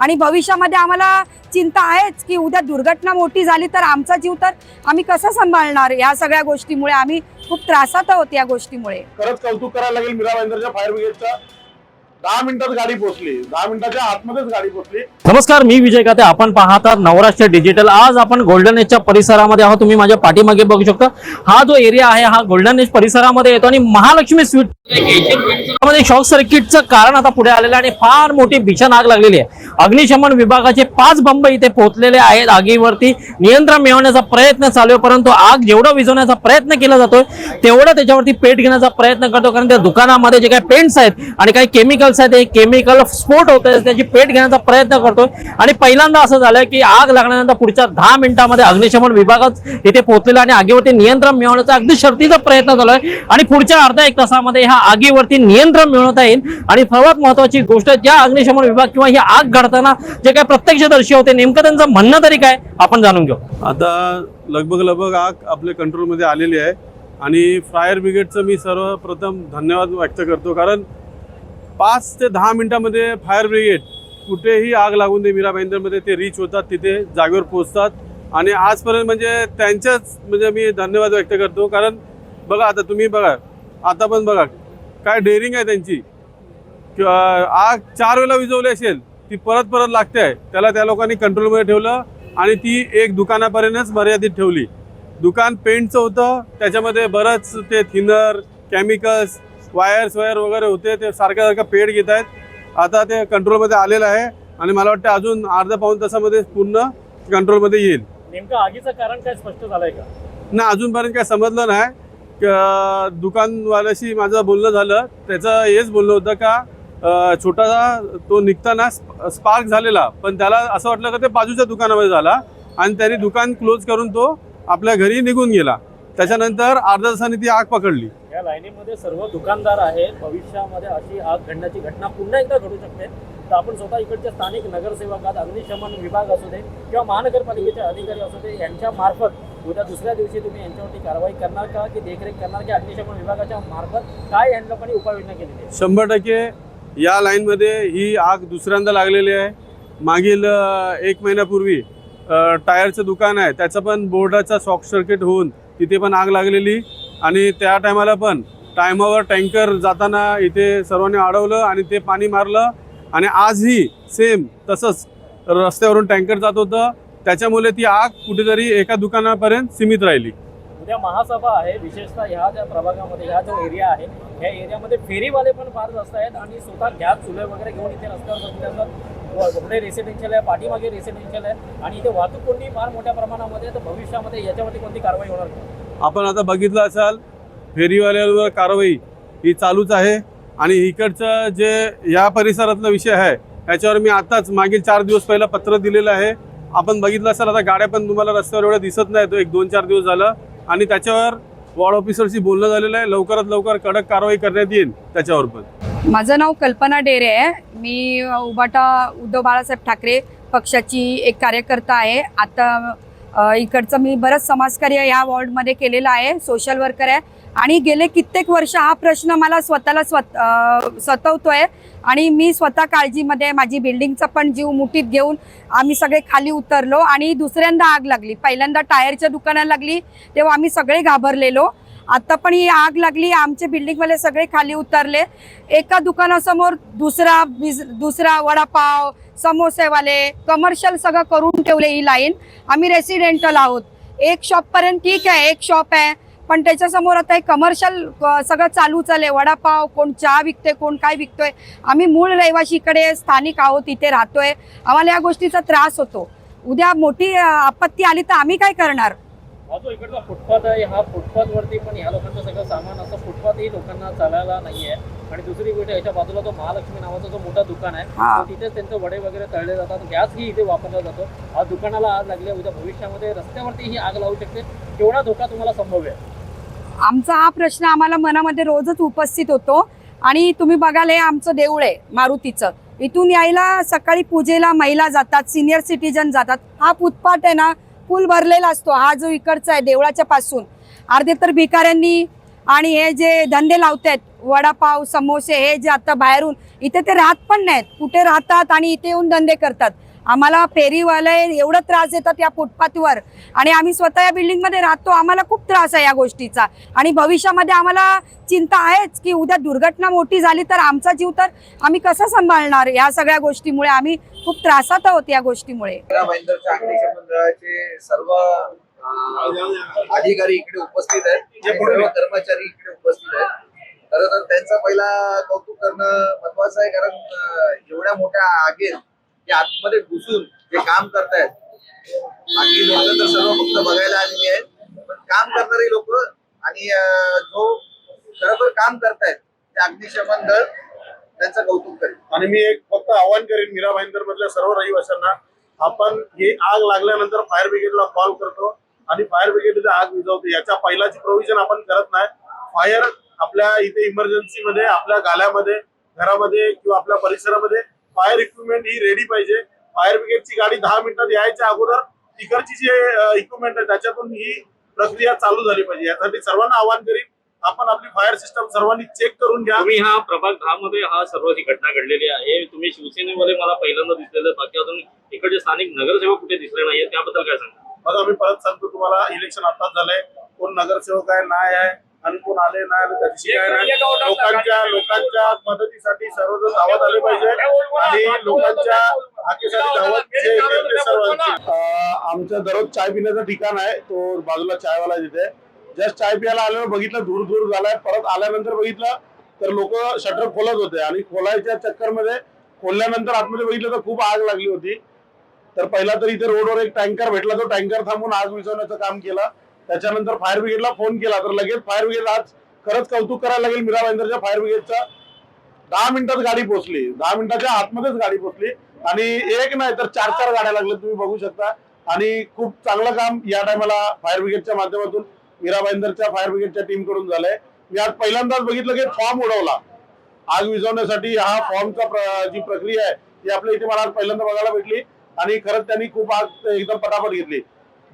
आणि भविष्यामध्ये आम्हाला चिंता आहेच की उद्या दुर्घटना मोठी झाली तर आमचा जीव तर आम्ही कसं सांभाळणार? या सगळ्या गोष्टीमुळे आम्ही खूप त्रासात आहोत या गोष्टीमुळे. खरंच कौतुक करायला लागेल मीरा फायर ब्रिगेडच्या दहा मिनिटात गाडी पोहोचली. दहा मिनिटाच्या आतमध्येच गाडी पोहोचली. नमस्कार मी विजय काते. आपण पाहतात नवराष्ट्र डिजिटल आज आपण गोल्डन एजच्या परिसरामध्ये आहोत. तुम्ही माझ्या पाठीमागे बघू शकता. हा जो एरिया आहे हा गोल्डन एज परिसरामध्ये येतो आणि महालक्ष्मी स्वीटमध्ये शॉर्ट सर्किटचं कारण आता पुढे आलेलं आहे आणि फार मोठी भीषण आग लागलेली आहे. अग्निशमन विभागाचे पाच बंब इथे पोहोचलेले आहेत आगीवरती. नियंत्रण मिळवण्याचा प्रयत्न चालू आहे परंतु आग जेवढा विझवण्याचा प्रयत्न केला जातोय तेवढा त्याच्यावरती पेट घेण्याचा प्रयत्न करतो कारण त्या दुकानामध्ये जे काही पेंट्स आहेत आणि काही केमिकल्स आहेत ते केमिकल स्फोट होत आहे त्याची पेट घेण्याचा प्रयत्न करतोय. आणि पहिल्यांदा असं झालं की आग लागल्यानंतर पुढच्या दहा मिनिटांमध्ये अग्निशमन विभागात इथे पोहोचलेला आणि आगीवरती नियंत्रण मिळवण्याचा अगदी शर्तीचा प्रयत्न झालाय आहे आणि पुढच्या अर्ध्या एक तासामध्ये ह्या आगीवरती नियंत्रण मिळवता येईल. आणि सर्वात महत्वाची गोष्ट ज्या अग्निशमन विभाग किंवा ही आग घडताना जे काही प्रत्यक्षदर्शी होते नेमकं त्यांचं म्हणणं तरी काय? आपण जाणून घेऊ. आता लगभग लगभग आग आपल्या कंट्रोलमध्ये आलेली आहे. आणि फायर ब्रिगेडचं मी सर्वप्रथम धन्यवाद व्यक्त करतो. कारण पाच ते दहा मिनिटामध्ये फायर ब्रिगेड कुठेही आग लागून दे मीरा भाईंदरमध्ये. ते रीच होतात तिथे जागेवर पोहोचतात. आणि आजपर्यंत म्हणजे त्यांच्याच म्हणजे मी धन्यवाद व्यक्त करतो. कारण बघा आता तुम्ही बघा आता पण बघा काय डेअरिंग आहे त्यांची. आग चार वेळेला विजवली असेल ती परत परत लागते आहे. त्याला त्या लोकांनी कंट्रोलमध्ये ठेवलं आणि ती एक दुकानापर्यंतच मर्यादित ठेवली. दुकान पेंटचं होतं त्याच्यामध्ये बरंच ते थिनर केमिकल्स वायर्स वायर वगैरे होते ते सारख्या सारखं पेट घेत आहेत. आता ते कंट्रोलमध्ये आलेलं आहे आणि मला वाटतं अजून अर्धा पाऊन तासामध्ये पूर्ण कंट्रोलमध्ये येईल. नेमकं आगीचं कारण काय स्पष्ट झालंय का? ना अजूनपर्यंत काय समजलं नाही. दुकानवाल्याशी माझं बोलणं झालं. त्याचं हेच बोलणं होतं का छोटासा तो निघताना स्पार्क झालेला. पण त्याला असं वाटलं का ते बाजूच्या दुकानामध्ये झाला आणि त्यांनी दुकान क्लोज करून तो आपल्या घरी निघून गेला. त्याच्यानंतर अर्ध्या तासाने ती आग पकडली. या लाईनीमध्ये सर्व दुकानदार आहेत. भविष्यामध्ये अशी आग घडण्याची घटना पुन्हा एकदा घडू शकते. तर आपण स्वतः इकडच्या स्थानिक नगरसेवकात अग्निशमन विभाग असू दे किंवा महानगरपालिकेचे अधिकारी असू दे यांच्या मार्फत उद्या दुसऱ्या दिवशी तुम्ही यांच्यावरती कारवाई करणार का? की देखरेख करणार की अग्निशमन विभागाच्या मार्फत काय या लोकांनी उपाययोजना केलेली आहे? शंभर टक्के या लाईनमध्ये ही आग दुसऱ्यांदा लागलेली आहे. मागील एक महिन्यापूर्वी टायरचं दुकान आहे. त्याचं पण बोर्डाचा शॉर्ट सर्किट होऊन तिथे पण आग लागलेली. आणि त्या टायमाला पण टायमावर टँकर जाताना इथे सर्वांनी अडवलं आणि ते पाणी मारलं. आणि आजही सेम तसंच रस्त्यावरून टँकर जात होतं. त्याच्यामुळे ती आग कुठेतरी एका दुकानापर्यंत सीमित राहिली. उद्या महासभा आहे. विशेषतः ह्या ज्या प्रभागामध्ये ह्या जो एरिया आहे ह्या एरियामध्ये फेरीवाले पण फार जास्त आहेत आणि स्वतः गॅस चुले वगैरे घेऊन इथे रस्त्यावर पुढे रेसिडेन्शियल आहे पाठीमागे रेसिडेन्शियल आहे आणि इथे वाहतूक कोणी फार मोठ्या प्रमाणामध्ये तर भविष्यामध्ये याच्यावरती कोणती कारवाई होणार नाही. आपण आता बघितलं असाल फेरीवाल्यांवर कारवाई ही चालूच आहे. आणि इकडचं जे या परिसरातला विषय आहे त्याच्यावर मी आताच मागील चार दिवस पहिला पत्र दिलेलं आहे. आपण बघितलं असाल आता गाड्या पण तुम्हाला रस्त्यावर एवढ्या दिसत नाही तो एक दोन चार दिवस झालं. आणि त्याच्यावर वॉर्ड ऑफिसरशी बोलणं झालेलं आहे. लवकरात लवकर कडक कारवाई करण्यात येईल त्याच्यावर पण. माझं नाव कल्पना डेरे आहे. मी उबाटा उद्धव बाळासाहेब ठाकरे पक्षाची एक कार्यकर्ता आहे. आता इकडचं मी बरंच समाजकार्य या वॉर्डमध्ये केलेलं आहे सोशल वर्कर आहे. आणि गेले कित्येक वर्ष हा प्रश्न मला स्वतःला स्वत अ, सतवतोय. आणि मी स्वतः काळजीमध्ये माझी बिल्डिंगचा पण जीव मुठीत घेऊन आम्ही सगळे खाली उतरलो आणि दुसऱ्यांदा आग लागली. पहिल्यांदा टायरच्या दुकानाला लागली तेव्हा आम्ही सगळे घाबरलेलो. आता पण ही आग लागली आमचे बिल्डिंगवाले सगळे खाली उतरले. एका दुकानासमोर दुसरा बिज दुसरा वडापाव समोसेवाले कमर्शियल सगळं करून ठेवले ही लाईन आम्ही रेसिडेंटल आहोत. एक शॉपपर्यंत ठीक आहे एक शॉप आहे. पण त्याच्यासमोर आता हे कमर्शियल सगळं चालू आहे वडापाव कोण चहा विकतोय कोण काय विकतोय. आम्ही मूळ रहिवाशीकडे स्थानिक आहोत इथे राहतोय. आम्हाला या गोष्टीचा त्रास होतो. उद्या मोठी आपत्ती आली तर आम्ही काय करणार? हा जो इकडचा फुटपाथ आहे. हा फुटपाथवरती पण ह्या लोकांचं सगळं सामान असं फुटपाथही लोकांना चालायला नाही आहे आणि दुसरी गोष्ट याच्या बाजूला तो महालक्ष्मी नावाचा जो मोठा दुकान आहे हा. तिथेच त्यांचे वडे वगैरे तळले जातात. गॅसही इथे वापरला जातो. आज दुकानाला आग लागली आहे. उद्या भविष्यामध्ये रस्त्यावरती ही आग लावू शकते. केवढा धोका तुम्हाला संभव्य आहे? आमचा हा प्रश्न आम्हाला मनामध्ये रोजच उपस्थित होतो. आणि तुम्ही बघाल हे आमचं देऊळ आहे मारुतीचं. इथून यायला सकाळी पूजेला महिला जातात सिनियर सिटीजन जातात. हा फुटपाथ आहे ना पूल भरलेला असतो. हा जो इकडचा आहे देवळाच्या पासून. अर्धे तर भिकाऱ्यांनी आणि हे जे धंदे लावतात वडापाव समोसे हे जे आता बाहेरून इथे ते राहत पण नाहीत. कुठे राहतात आणि इथे येऊन धंदे करतात. आम्हाला फेरीवाले एवढं त्रास देतात या फुटपाथवर. आणि आम्ही स्वतः या बिल्डिंगमध्ये राहतो आम्हाला खूप त्रास आहे या गोष्टीचा. आणि भविष्यामध्ये आम्हाला चिंता आहेच की उद्या दुर्घटना मोठी झाली तर आमचा जीव तर आम्ही कसं सांभाळणार? या सगळ्या गोष्टीमुळे आम्ही खूप त्रासात आहोत या गोष्टीमुळे. मंडळाचे सर्व अधिकारी इकडे उपस्थित आहेत. कर्मचारी इकडे उपस्थित आहेत. खरं तर त्यांचं पहिला कौतुक करणं महत्वाचं आहे कारण एवढ्या मोठ्या आगीत ते आतमध्ये घुसून जे काम करतायत बाकी लोक तर सर्व फक्त बघायला आलेली आहेत. पण काम करणारे लोक आणि जो खरोखर काम करतायत ते अग्निशमन दल त्यांचं कौतुक करेन. आणि मी एक फक्त आवाहन करेन मीरा भाईंदर मधल्या सर्व रहिवाशांना आपण ही आग लागल्यानंतर फायर ब्रिगेडला कॉल करतो आणि फायर ब्रिगेड आग विझवतो. याच्या पहिलाची प्रोव्हिजन आपण करत नाही. फायर आपल्या इथे इमर्जन्सी मध्ये आपल्या गाल्यामध्ये घरामध्ये किंवा आपल्या परिसरामध्ये फायर इक्विपमेंट ही रेडी पाहिजे. फायर ब्रिगेडची गाडी दहा मिनिटात यायच्या अगोदर तिकडची जे इक्विपमेंट आहे त्याच्यातून ही प्रक्रिया चालू झाली पाहिजे. यासाठी सर्वांना आवाहन करीन आपण आपली फायर सिस्टम सर्वांनी चेक करून घ्या. तुम्ही हा प्रभाग दहा मध्ये हा सर्व ही घटना घडलेली आहे. तुम्ही शिवसेनेमध्ये मला पहिल्यांदा दिसलेलं बाकी अजून इकडचे स्थानिक नगरसेवक कुठे दिसले नाहीये त्याबद्दल काय सांगा बघा मी परत सांगतो तुम्हाला इलेक्शन आताच झालंय. कोण नगरसेवक आहे नाही आहे आणि कोण आले नाही आले त्याची काय नाही. लोकांच्या लोकांच्या मदतीसाठी सर्वजण धावत आले पाहिजे आणि लोकांच्या हाकेसाठी धावत जे येतील ते सर्व येतील. अं, आमचं दररोज चाय पिण्याचं ठिकाण आहे तो बाजूला चायवाला तिथे. जस्ट चाय प्यायला आल्यावर बघितलं दूर दूर झालाय परत आल्यानंतर बघितलं तर लोक शटर खोलत होते. आणि खोलायच्या चक्करमध्ये खोलल्यानंतर आतमध्ये बघितलं तर खूप आग लागली होती. तर पहिला तर इथे रोडवर एक टँकर भेटला तो टँकर थांबून आग विझवण्याचं काम केलं. त्याच्यानंतर फायर ब्रिगेडला फोन केला. तर लगेच फायर ब्रिगेड आज खरंच कौतुक करायला लागेल मीरा भाईंदरच्या फायर ब्रिगेडचा दहा मिनिटात गाडी पोहोचली. दहा मिनिटाच्या आतमध्येच गाडी पोहोचली. आणि एक नाही तर चार चार गाड्या लागल्या तुम्ही बघू शकता. आणि खूप चांगलं काम या टायमाला फायर ब्रिगेडच्या माध्यमातून मीरा भाईंदरच्या फायर ब्रिगेडच्या टीमकडून झालंय. मी आज पहिल्यांदाच बघितलं की फॉर्म उडवला. आग विझवण्यासाठी हा फॉर्मचा प्र- जी प्रक्रिया आहे ती आपल्या इथे मला आज पहिल्यांदा बघायला भेटली. आणि खरंच त्यांनी खूप आग एकदम पटापट घेतली.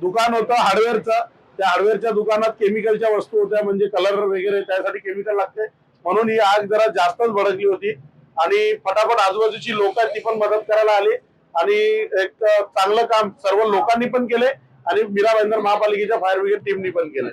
दुकान होतं हार्डवेअरचं त्या हार्डवेअरच्या दुकानात केमिकलच्या वस्तू होत्या म्हणजे कलर वगैरे त्यासाठी केमिकल लागते. म्हणून ही आग जरा जास्तच भडकली होती. आणि फटाफट आजूबाजूची लोक आहेत ती पण मदत करायला आली. आणि एक चांगलं काम सर्व लोकांनी पण केले. आणि मीरा महापालिकेच्या फायर ब्रिगेड टीमनी पण केलं